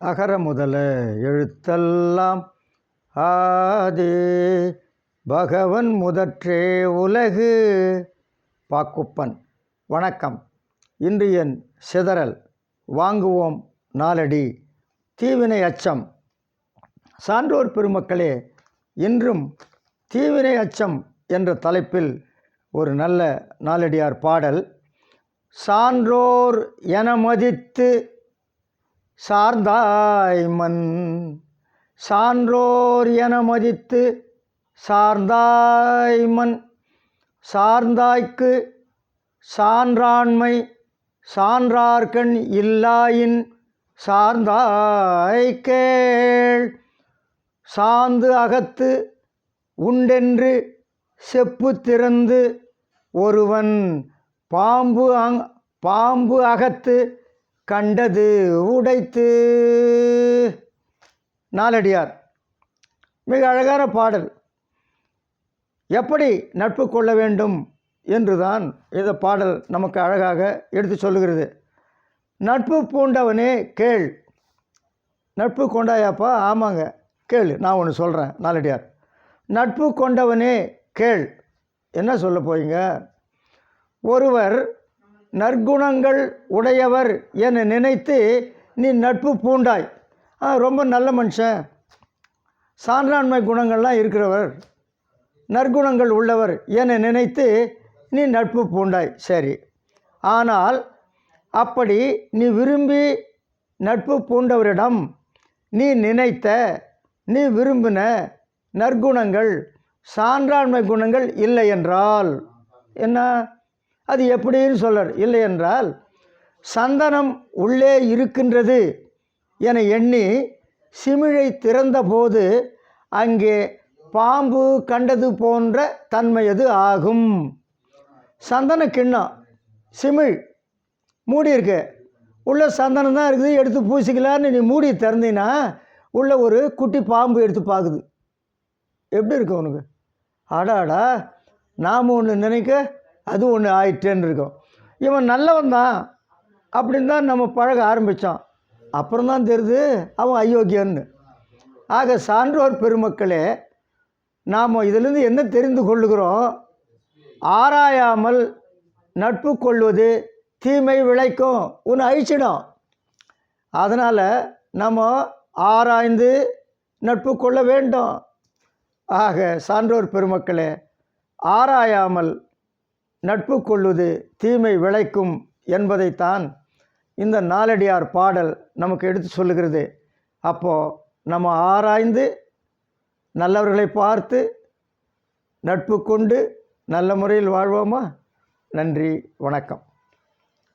அகர முதல எழுத்தெல்லாம். ஆதி பகவன் முதற்றே உலகு. பாக்குப்பன் வணக்கம். இன்று என் சிதறல். வாங்குவோம் நாலடி தீவினை அச்சம். சான்றோர் பெருமக்களே இன்றும் தீவினை அச்சம் என்ற தலைப்பில் ஒரு நல்ல நாலடியார் பாடல். சான்றோர் என மதித்து சார்ந்தாய் மன். சான்றோர் என மதித்து சார்ந்தாய்மன் சார்ந்தாய்க்கு சான்றாண்மை சான்றார்கண் இல்லாயின் சார்ந்தாய் கேள். சாந்து அகத்து உண்டென்று செப்பு திறந்து ஒருவன் பாம்பு அங் பாம்பு அகத்து கண்டது உடைத்து. நாலடியார் மிக அழகான பாடல். எப்படி நட்பு கொள்ள வேண்டும் என்றுதான் இந்த பாடல் நமக்கு அழகாக எடுத்து சொல்லுகிறது. நட்பு பூண்டவனே கேள். நட்பு கொண்டாயாப்பா? ஆமாங்க கேள் நான் ஒன்று சொல்கிறேன் நாலடியார். நட்பு கொண்டவனே கேள். என்ன சொல்ல போறீங்க? ஒருவர் நற்குணங்கள் உடையவர் என நினைத்து நீ நட்பு பூண்டாய். ரொம்ப நல்ல மனுஷன். சான்றாண்மை குணங்கள்லாம் இருக்கிறவர். நற்குணங்கள் உள்ளவர் என நினைத்து நீ நட்பு பூண்டாய். சரி. ஆனால் அப்படி நீ விரும்பி நட்பு பூண்டவரிடம் நீ நினைத்த நீ விரும்பின நற்குணங்கள் சான்றாண்மை குணங்கள் இல்லை என்றால் என்ன? அது எப்படின்னு சொல்லர். இல்லை என்றால் சந்தனம் உள்ளே இருக்கின்றது என எண்ணி சிமிழை திறந்தபோது அங்கே பாம்பு கண்டது போன்ற தன்மையது ஆகும். சந்தன கிண்ணம் சிமிழ் மூடி இருக்கு உள்ள சந்தனம் தான் இருக்குது எடுத்து பூசிக்கலான்னு நீ மூடி திறந்தீங்கன்னா உள்ள ஒரு குட்டி பாம்பு எடுத்து பார்க்குது எப்படி இருக்கு உனக்கு? அடாடா நாம் ஒன்று நினைக்க அது ஒன்று ஆயிட்டேன்னு இருக்கும் இவன் நல்லவன் தான் அப்படின்னு தான் நம்ம பழக ஆரம்பித்தோம் அப்புறம் தான் தெரியுது அவன் அயோக்கியன்னு. ஆக சான்றோர் பெருமக்களே நாம் இதிலிருந்து என்ன தெரிந்து கொள்ளுகிறோம்? ஆராயாமல் நட்பு கொள்வது தீமை விளைக்கும். ஒன்று அழிச்சிடும். அதனால் நம்ம ஆராய்ந்து நட்பு கொள்ள வேண்டும். ஆக சான்றோர் பெருமக்களே ஆராயாமல் நட்பு கொள்வது தீமை விளைக்கும் என்பதைத்தான் இந்த நாலடியார் பாடல் நமக்கு எடுத்து சொல்லுகிறது. அப்போது நம்ம ஆராய்ந்து நல்லவர்களை பார்த்து நட்பு கொண்டு நல்ல முறையில் வாழ்வோமா? நன்றி வணக்கம்.